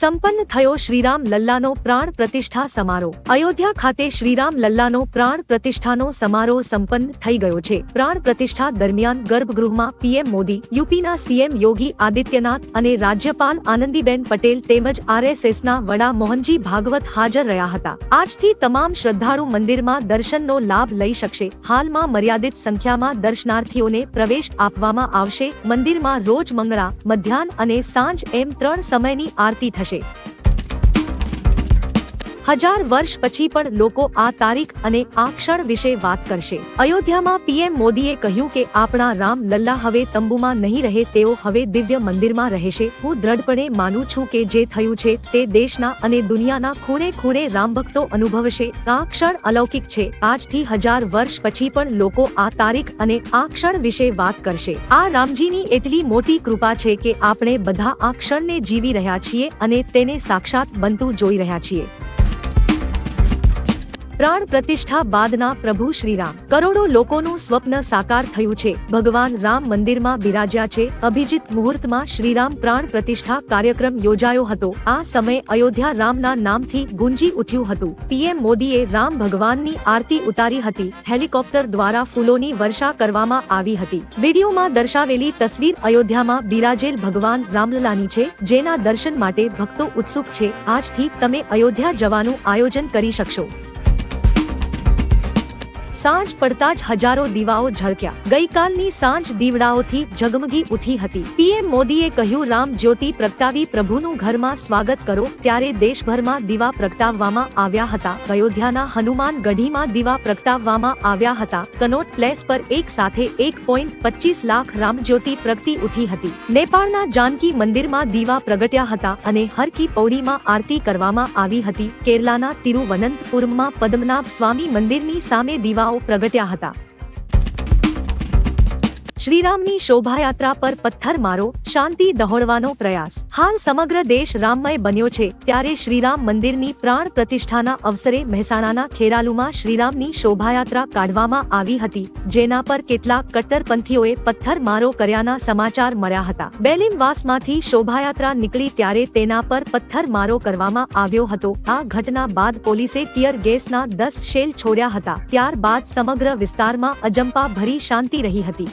સંપન્ન થયો શ્રીરામ લલ્લાનો પ્રાણ પ્રતિષ્ઠા સમારોહ. અયોધ્યા ખાતે શ્રીરામ લલ્લાનો પ્રાણ પ્રતિષ્ઠાનો સમારોહ સંપન્ન થઈ ગયો છે. પ્રાણ પ્રતિષ્ઠા દરમિયાન ગર્ભગૃહમાં પીએમ મોદી, યુપીના સીએમ યોગી આદિત્યનાથ અને રાજ્યપાલ આનંદીબેન પટેલ તેમજ આરએસએસના વડા મોહનજી ભાગવત હાજર રહ્યા હતા. આજથી તમામ શ્રદ્ધાળુ મંદિરમાં દર્શનનો લાભ લઈ શકશે. હાલમાં મર્યાદિત સંખ્યામાં દર્શનાર્થીઓને પ્રવેશ આપવામાં આવશે. મંદિરમાં રોજ મંગળા, મધ્યાહન અને સાંજ એમ ત્રણ સમયની આરતી થશે. projet. હજાર વર્ષ પછી પણ લોકો આ તારીખ અને આ ક્ષણ વિશે વાત કરશે. અયોધ્યામાં પીએમ મોદીએ કહ્યું કે આપણા રામ લલ્લા હવે તંબુમાં નહીં રહે, તેઓ હવે દિવ્ય મંદિરમાં રહેશે. હું દ્રઢપણે માનું છું કે જે થયું છે તે દેશના અને દુનિયાના ખૂણે ખૂણે રામ ભક્તો અનુભવશે. આ ક્ષણ અલૌકિક છે. આજથી હજાર વર્ષ પછી પણ લોકો આ તારીખ અને આ ક્ષણ વિશે વાત કરશે. આ રામજીની એટલી મોટી કૃપા છે કે આપણે બધા આ ક્ષણને જીવી રહ્યા છીએ અને તેને સાક્ષાત બનતું જોઈ રહ્યા છીએ. પ્રાણ પ્રતિષ્ઠા બાદના પ્રભુ શ્રીરામ. કરોડો લોકોનું સ્વપ્ન સાકાર થયું છે. ભગવાન રામ મંદિરમાં બિરાજ્યા છે. અભિજીત મુહૂર્તમાં શ્રીરામ પ્રાણ પ્રતિષ્ઠા કાર્યક્રમ યોજાયો હતો. આ સમયે અયોધ્યા રામના નામથી ગુંજી ઉઠ્યું હતું. પીએમ મોદીએ રામ ભગવાનની આરતી ઉતારી હતી. હેલિકોપ્ટર દ્વારા ફૂલોની વર્ષા કરવામાં આવી હતી. વિડીયોમાં દર્શાવેલી તસવીર અયોધ્યામાં બિરાજેલ ભગવાન રામલલાની છે, જેના દર્શન માટે ભક્તો ઉત્સુક છે. આજથી તમે અયોધ્યા જવાનું આયોજન કરી શકશો. સાંજ પડતા જ હજારો દીવાઓ ઝળક્યા. ગઈકાલની સાંજ દીવડાઓથી ઝગમગી ઉઠી હતી. પીએમ મોદીએ કહ્યું, રામ જ્યોતિ પ્રગટાવી, પ્રભુનું ઘરમાં સ્વાગત કરો. ત્યારે દેશભરમાં દીવા પ્રગટાવવામાં આવ્યા હતા. અયોધ્યાના હનુમાન ગઢીમાં દીવા પ્રગટાવવામાં આવ્યા હતા. કનોટ પ્લેસ પર એક સાથે એક પોઈન્ટ પચીસ લાખ રામજ્યોતિ પ્રગટી ઉઠી હતી. નેપાળના જાનકી મંદિરમાં દીવા પ્રગટ્યા હતા અને હરકી પૌડીમાં આરતી કરવામાં આવી હતી. કેરલાના તિરુવનંતપુરમમાં પદ્મનાભ સ્વામી મંદિરની સામે દીવાઓ પ્રગટ્યા હતા. શ્રીરામની શોભાયાત્રા પર પથ્થર મારો, શાંતિ દહોડવાનો પ્રયાસ. હાલ સમગ્ર દેશ રામમય બન્યો છે, ત્યારે શ્રીરામ મંદિરની પ્રાણ પ્રતિષ્ઠાના અવસરે મહેસાણાના ખેરાલુમાં શ્રીરામની શોભાયાત્રા કાઢવામાં આવી હતી, જેના પર કેટલાક કટ્ટરપંથીઓએ પથ્થર મારો કર્યાના સમાચાર મળ્યા હતા. બેલીમવાસમાંથી શોભાયાત્રા નીકળી ત્યારે તેના પર પથ્થર મારો કરવામાં આવ્યો હતો. આ ઘટના બાદ પોલીસે ટીયર ગેસના દસ શેલ છોડ્યા હતા. ત્યારબાદ સમગ્ર વિસ્તારમાં અજંપા ભરી શાંતિ રહી હતી.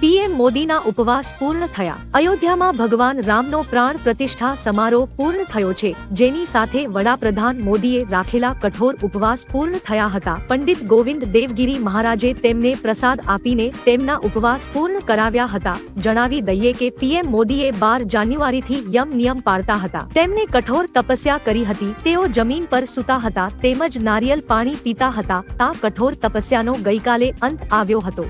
પીએમ મોદીના ઉપવાસ પૂર્ણ થયા. અયોધ્યામાં ભગવાન રામનો પ્રાણ પ્રતિષ્ઠા સમારોહ પૂર્ણ થયો છે. જેની સાથે વડાપ્રધાન મોદીએ રાખેલા કઠોર ઉપવાસ પૂર્ણ થયા હતા. પંડિત ગોવિંદ દેવગીરી મહારાજે તેમને પ્રસાદ આપીને તેમના ઉપવાસ પૂર્ણ કરાવ્યા હતા. જણાવી દઈએ કે પીએમ મોદીએ બાર જાન્યુઆરીથી યમ નિયમ પાળતા હતા. તેમણે કઠોર તપસ્યા કરી હતી. તેઓ જમીન પર સૂતા હતા. તેમજ નારિયેલ પાણી પીતા હતા. આ કઠોર તપસ્યાનો ગઈકાલે અંત આવ્યો હતો.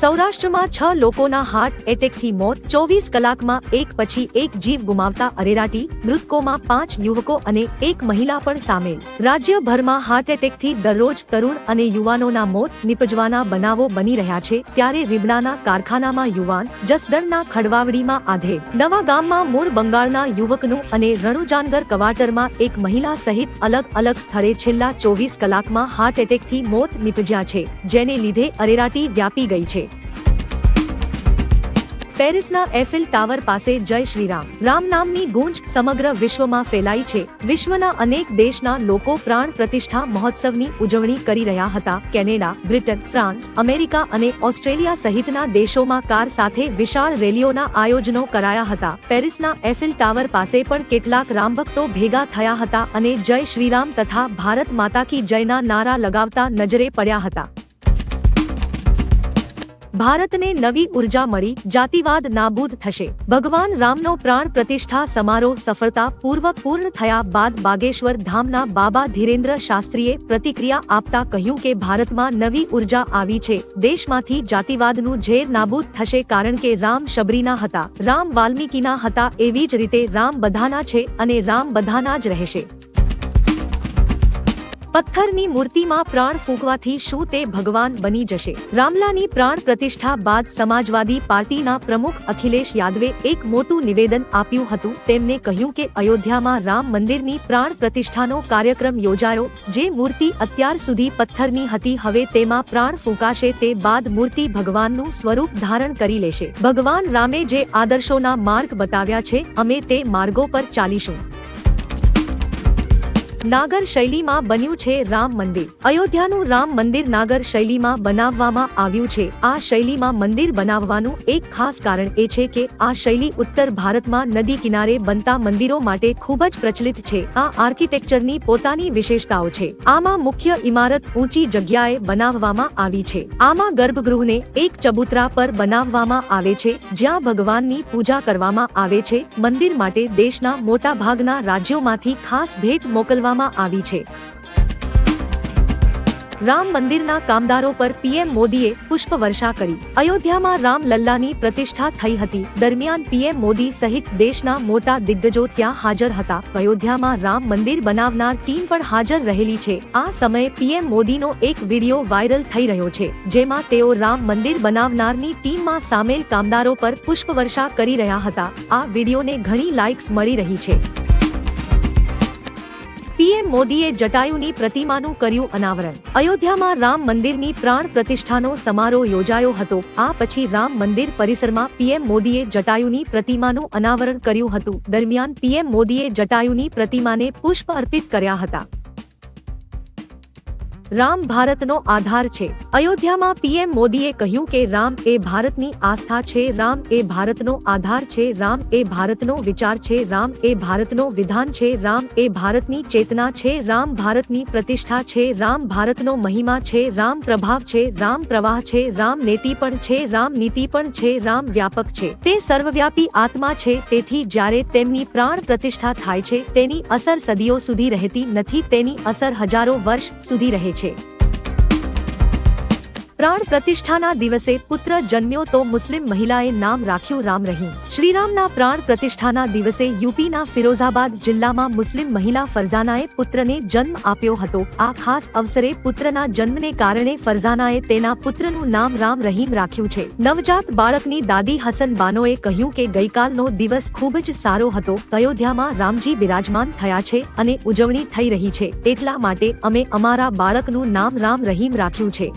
સૌરાષ્ટ્રમાં છ લોકોના હાર્ટ એટેકથી મોત, ચોવીસ કલાકમાં એક પછી એક જીવ ગુમાવતા અરેરાટી, મૃતકોમાં પાંચ યુવકો અને એક મહિલા પણ સામેલ. રાજ્યભરમાં હાર્ટ એટેકથી દરરોજ તરુણ અને યુવાનોના મોત નિપજવાના બનાવો બની રહ્યા છે. ત્યારે રીબડાના કારખાનામાં યુવાન જસદણના ખડવાવડીમાં આધે. નવા ગામમાં મૂળ બંગાળના યુવકનું અને રણુજાનગર કવાટરમાં એક મહિલા સહિત અલગ અલગ સ્થળે છેલ્લા ચોવીસ કલાકમાં હાર્ટ એટેકથી મોત નિપજ્યા છે, જેને લીધે અરેરાટી વ્યાપી ગઈ છે. પેરિસના એફિલ ટાવર પાસે જય શ્રીરામ. રામ નામની ગૂંજ સમગ્ર વિશ્વમાં ફેલાઈ છે. વિશ્વના અનેક દેશના લોકો પ્રાણ પ્રતિષ્ઠા મહોત્સવની ઉજવણી કરી રહ્યા હતા. કેનેડા, બ્રિટન, ફ્રાન્સ, અમેરિકા અને ઓસ્ટ્રેલિયા સહિતના દેશોમાં કાર સાથે વિશાળ રેલીઓના આયોજનો કરાયા હતા. પેરિસના એફિલ ટાવર પાસે પણ કેટલાક રામભક્તો ભેગા થયા હતા અને જય શ્રીરામ તથા ભારત માતા કી જયના નારા લગાવતા નજરે પડ્યા હતા. ભારતને નવી ઊર્જા મળી, જાતિવાદ નાબૂદ થશે. ભગવાન રામનો પ્રાણ પ્રતિષ્ઠા સમારોહ સફળતા પૂર્વક પૂર્ણ થયા બાદ બાગેશ્વર ધામના બાબા ધીરેન્દ્ર શાસ્ત્રીએ પ્રતિક્રિયા આપતા કહ્યું કે ભારતમાં નવી ઊર્જા આવી છે. દેશમાંથી જાતિવાદનું ઝેર નાબૂદ થશે કારણ કે રામ શબરીના હતા. રામ વાલ્મીકીના હતા એવી જ રીતે રામ બધાના છે અને રામ બધાના જ રહેશે. પથ્થરની મૂર્તિમાં પ્રાણ ફૂંકવાથી શું તે ભગવાન બની જશે? રામલાની પ્રાણ પ્રતિષ્ઠા બાદ સમાજવાદી પાર્ટીના પ્રમુખ અખિલેશ યાદવે એક મોટું નિવેદન આપ્યું હતું. તેમને કહ્યું કે અયોધ્યામાં રામ મંદિરની પ્રાણ પ્રતિષ્ઠાનો કાર્યક્રમ યોજાયો, જે મૂર્તિ અત્યાર સુધી પથ્થરની હતી. હવે તેમાં પ્રાણ ફૂંકાશે તે બાદ મૂર્તિ ભગવાનનું સ્વરૂપ ધારણ કરી લેશે. ભગવાન રામે જે આદર્શોના માર્ગ બતાવ્યા છે, અમે તે માર્ગો પર ચાલીશું. નાગર શૈલીમાં બન્યું છે રામ મંદિર. અયોધ્યાનું રામ મંદિર નાગર શૈલીમાં બનાવવામાં આવ્યું છે. આ શૈલીમાં મંદિર બનાવવાનું એક ખાસ કારણ એ છે કે આ શૈલી ઉત્તર ભારતમાં નદી કિનારે બનતા મંદિરો માટે ખૂબ જ પ્રચલિત છે. આ આર્કિટેક્ચરની પોતાની વિશેષતાઓ છે. આમાં મુખ્ય ઇમારત ઊંચી જગ્યાએ બનાવવામાં આવી છે. આમાં ગર્ભગૃહને એક ચબૂતરા પર બનાવવામાં આવે છે, જ્યાં ભગવાનની પૂજા કરવામાં આવે છે. મંદિર માટે દેશના મોટા ભાગના રાજ્યોમાંથી ખાસ ભેટ મોકલવામાં આવી છે. રામ મંદિરના કામદારો પર પીએમ મોદીએ પુષ્પવર્ષા કરી. અયોધ્યામાં રામ લલ્લાની પ્રતિષ્ઠા થઈ હતી. દરમિયાન પીએમ મોદી સહિત દેશના મોટા દિગ્ગજો ત્યાં હાજર હતા. અયોધ્યામાં રામ મંદિર બનાવનાર ટીમ પણ હાજર રહેલી છે. આ સમયે પીએમ મોદીનો એક વિડિયો વાયરલ થઈ રહ્યો છે. જેમાં તેઓ રામ મંદિર બનાવનારની ટીમમાં સામેલ કામદારો પર પુષ્પ વર્ષા કરી રહ્યા હતા. આ વિડીયોને ઘણી લાઇક્સ મળી રહી છે. પીએમ મોદીએ જટાયુની પ્રતિમાનું કર્યું અનાવરણ. અયોધ્યામાં રામ મંદિરની પ્રાણ પ્રતિષ્ઠાનો સમારોહ યોજાયો હતો. આ પછી રામ મંદિર પરિસરમાં પીએમ મોદીએ જટાયુની પ્રતિમાનું અનાવરણ કર્યું હતું. દરમિયાન પીએમ મોદીએ જટાયુની પ્રતિમાને પુષ્પ અર્પિત કર્યા હતા. રામ ભારતનો આધાર છે અયોધ્યામાં પીએમ મોદીએ કહ્યું કે રામ એ ભારતની આસ્થા છે રામ એ ભારતનો આધાર છે રામ એ ભારતનો વિચાર છે રામ એ ભારતનો વિધાન છે રામ એ ભારતની ચેતના છે રામ ભારતની પ્રતિષ્ઠા છે રામ ભારતનો મહિમા છે રામ પ્રભાવ છે રામ પ્રવાહ છે રામ નેતિ પણ છે રામ નીતિ પણ છે રામ વ્યાપક છે તે સર્વવ્યાપી આત્મા છે તેથી જ્યારે તેમની પ્રાણ પ્રતિષ્ઠા થાય છે તેની અસર સદીઓ સુધી રહેતી નથી તેની અસર હજારો વર્ષ સુધી રહે છે છે પ્રાણ પ્રતિષ્ઠાના દિવસે પુત્ર જન્મ્યો તો મુસ્લિમ મહિલાએ નામ રાખ્યું રામ રહીમ. શ્રીરામના પ્રાણ પ્રતિષ્ઠાના દિવસે યુપીના ફિરોઝાબાદ જિલ્લામાં મુસ્લિમ મહિલા ફરઝાનાએ પુત્રને જન્મ આપ્યો હતો. આ ખાસ અવસરે પુત્રના જન્મને કારણે ફરઝાનાએ તેના પુત્રનું નામ રામ રહીમ રાખ્યું છે. નવજાત બાળકની દાદી હસન બાનોએ કહ્યું કે ગઈકાલનો દિવસ ખૂબ જ સારો હતો. અયોધ્યામાં રામજી બિરાજમાન થયા છે અને ઉજવણી થઈ રહી છે. એટલા માટે અમે અમારા બાળકનું નામ રામ રહીમ રાખ્યું છે.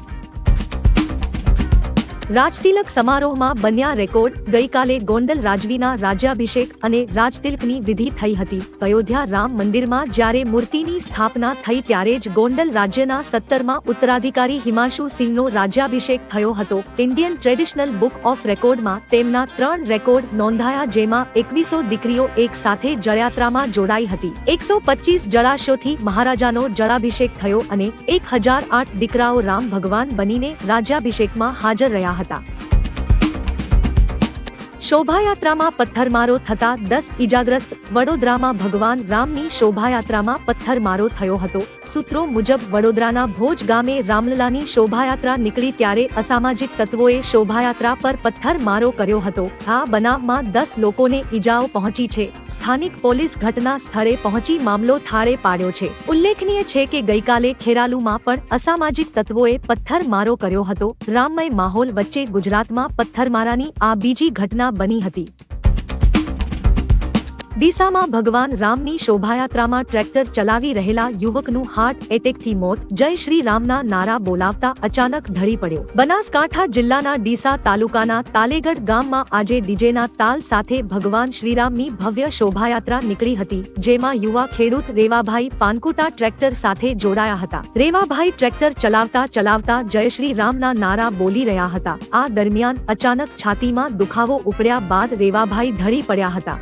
રાજતિલક સમારોહમાં બન્યા રેકોર્ડ ગઈકાલે ગોંડલ રાજવીના રાજ્યાભિષેક અને રાજતિલકની વિધિ થઈ હતી. અયોધ્યા રામ મંદિરમાં જ્યારે મૂર્તિની સ્થાપના થઈ ત્યારે જ ગોંડલ રાજ્યના સત્તરમાં ઉત્તરાધિકારી હિમાંશુ સિંહનો રાજ્યાભિષેક થયો હતો. ઇન્ડિયન ટ્રેડિશનલ બુક ઓફ રેકોર્ડમાં તેમના ત્રણ રેકોર્ડ નોંધાયા જેમાં એકવીસો દીકરીઓ એક સાથે જળયાત્રામાં જોડાઈ હતી. એકસો પચીસ જળાશયોથી મહારાજાનો જળાભિષેક થયો અને એક હજાર આઠ દીકરાઓ રામ ભગવાન બનીને રાજ્યાભિષેકમાં હાજર રહ્યા હતા શોભાયાત્રામાં પથ્થરમારો થતા દસ ઇજાગ્રસ્ત વડોદરામાં ભગવાન રામની શોભાયાત્રામાં પથ્થરમારો થયો હતો. સૂત્રો મુજબ વડોદરાના ભોજ ગામે રામલલાની શોભાયાત્રા નીકળી ત્યારે અસામાજિક તત્વોએ શોભાયાત્રા પર પથ્થરમારો કર્યો હતો. આ બનાવમાં દસ લોકોને ઈજાઓ પહોંચી છે. સ્થાનિક પોલીસ ઘટના સ્થળે પહોંચી મામલો થાળે પાડ્યો છે. ઉલ્લેખનીય છે કે ગઈકાલે ખેરાલુમાં પણ અસામાજિક તત્વોએ પથ્થરમારો કર્યો હતો. રામમય માહોલ વચ્ચે ગુજરાતમાં પથ્થરમારાની આ બીજી ઘટના બની હતી. ડીસામાં ભગવાન રામની શોભાયાત્રામાં ટ્રેક્ટર ચલાવી રહેલા યુવકનું હાર્ટ એટેકથી મોત, જય શ્રી રામના નારા બોલાવતા અચાનક ઢળી પડ્યો. બનાસકાંઠા જિલ્લાના ડીસા તાલુકાના તાલેગઢ ગામમાં આજે ડીજેના તાલ સાથે ભગવાન શ્રીરામની ભવ્ય શોભાયાત્રા નીકળી હતી, જેમાં યુવા ખેડૂત રેવાભાઈ પાનકુટા ટ્રેક્ટર સાથે જોડાયા હતા. રેવાભાઈ ટ્રેક્ટર ચલાવતા ચલાવતા જય શ્રી રામના નારા બોલી રહ્યા હતા. આ દરમિયાન અચાનક છાતીમાં દુખાવો ઉપડ્યા બાદ રેવાભાઈ ઢળી પડ્યા હતા.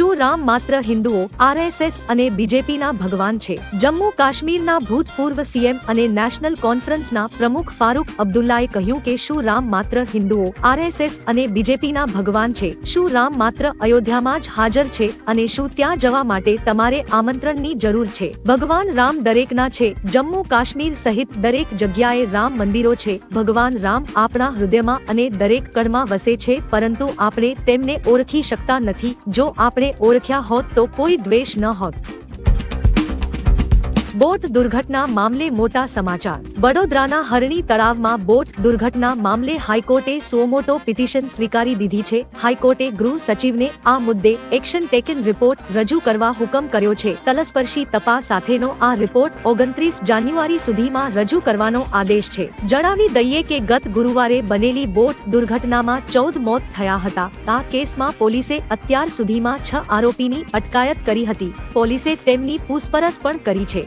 શું રામ માત્ર હિન્દુઓ, આરએસએસ અને બીજેપીના ભગવાન છે? જમ્મુ કાશ્મીરના ભૂતપૂર્વ સીએમ અને નેશનલ કોન્ફરન્સના પ્રમુખ ફારૂક અબ્દુલ્લાએ કહ્યું કે શું રામ માત્ર હિન્દુઓ, આરએસએસ અને બીજેપીના ભગવાન છે? શું રામ માત્ર અયોધ્યામાં જ હાજર છે અને શું ત્યાં જવા માટે તમારે આમંત્રણની જરૂર છે? ભગવાન રામ દરેકના છે. જમ્મુ કાશ્મીર સહિત દરેક જગ્યાએ રામ મંદિરો છે. ભગવાન રામ આપણા હૃદયમાં અને દરેક કણમાં વસે છે, પરંતુ આપણે તેમને ઓળખી શકતા નથી. જો આપણે ઓળખ્યા હોત તો કોઈ દ્વેષ ન હોત. બોટ દુર્ઘટના મામલે મોટા સમાચાર. વડોદરાના હરણી તળાવમાં બોટ દુર્ઘટના મામલે હાઈકોર્ટે સોમોટો પિટિશન સ્વીકારી દીધી છે. હાઈકોર્ટે ગૃહ સચિવને આ મુદ્દે એક્શન ટેકન રિપોર્ટ રજૂ કરવા હુકમ કર્યો છે. તલસ્પર્શી તપાસ સાથેનો આ રિપોર્ટ ઓગણત્રીસ જાન્યુઆરી સુધીમાં રજૂ કરવાનો આદેશ છે. જણાવી દઈએ કે ગત ગુરુવારે બનેલી બોટ દુર્ઘટનામાં ચૌદ મોત થયા હતા. આ કેસમાં પોલીસે અત્યાર સુધીમાં છ આરોપીની અટકાયત કરી હતી. પોલીસે તેમની પૂછપરછ પણ કરી છે.